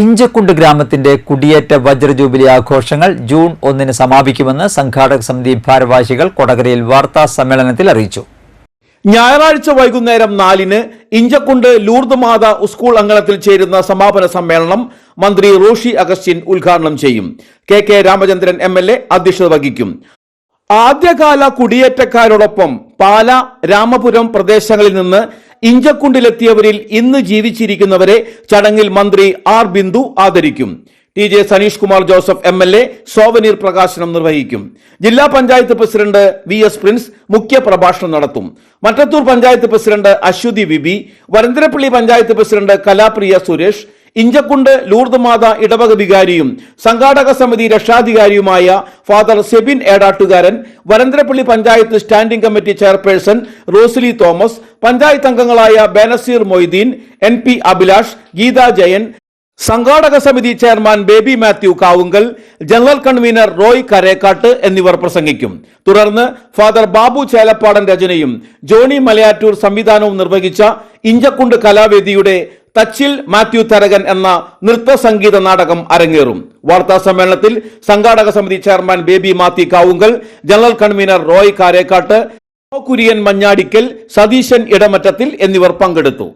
ഇഞ്ചക്കുണ്ട് ഗ്രാമത്തിന്റെ കുടിയേറ്റ വജ്ര ജൂബിലി ആഘോഷങ്ങൾ ജൂൺ ഒന്നിന് സമാപിക്കുമെന്ന് സംഘാടക സമിതി ഭാരവാഹികൾ കൊടകരയിൽ വാർത്താ സമ്മേളനത്തിൽ അറിയിച്ചു. ഞായറാഴ്ച വൈകുന്നേരം നാലിന് ഇഞ്ചക്കുണ്ട് ലൂർദ് മാത സ്കൂൾ അങ്കണത്തിൽ ചേരുന്ന സമാപന സമ്മേളനം മന്ത്രി റോഷി അഗസ്റ്റിൻ ഉദ്ഘാടനം ചെയ്യും. K K Ramachandran M L A അധ്യക്ഷത വഹിക്കും. ആദ്യകാല കുടിയേറ്റക്കാരോടൊപ്പം പാല രാമപുരം പ്രദേശങ്ങളിൽ നിന്ന് ഇഞ്ചക്കുണ്ടിലെത്തിയവരിൽ ഇന്ന് ജീവിച്ചിരിക്കുന്നവരെ ചടങ്ങിൽ മന്ത്രി ആർ ബിന്ദു ആദരിക്കും. T J Saneesh Kumar Joseph M L A souvenir പ്രകാശനം നിർവഹിക്കും. ജില്ലാ panchayat president V S Prince മുഖ്യ പ്രഭാഷണം നടത്തും. Mattathur panchayat president Aswathy V B Varantharappally panchayat president Kalapriya Suresh Inchakkundu Lourdes Matha ഇടവക വികാരിയും സംഘാടക സമിതി രക്ഷാധികാരിയുമായ father Sebin Edattukaran Varantharappally panchayat standing committee chairperson Rosily Thomas panchayat അംഗങ്ങളായ ബേനസീർ മൊയ്തീൻ എൻ പി അഭിലാഷ് ഗീത ജയൻ സംഘാടക സമിതി chairman Baby Mathew Kavungal general convener Roy Karekkatt എന്നിവർ പ്രസംഗിക്കും. തുടർന്ന് ഫാദർ ബാബു ചേലപ്പാടൻ രചനയും ജോണി മലയാറ്റൂർ സംവിധാനവും നിർവഹിച്ച ഇഞ്ചക്കുണ്ട് കലാവേദിയുടെ തച്ചിൽ മാത്യു തരകൻ എന്ന നൃത്ത സംഗീത നാടകം അരങ്ങേറും. വാർത്താ സമ്മേളനത്തിൽ സംഘാടക സമിതി chairman Baby Mathew Kavungal general convener Roy Karekkatt Kurian Manjadikkal Satheesan Idamattathil എന്നിവർ പങ്കെടുത്തു.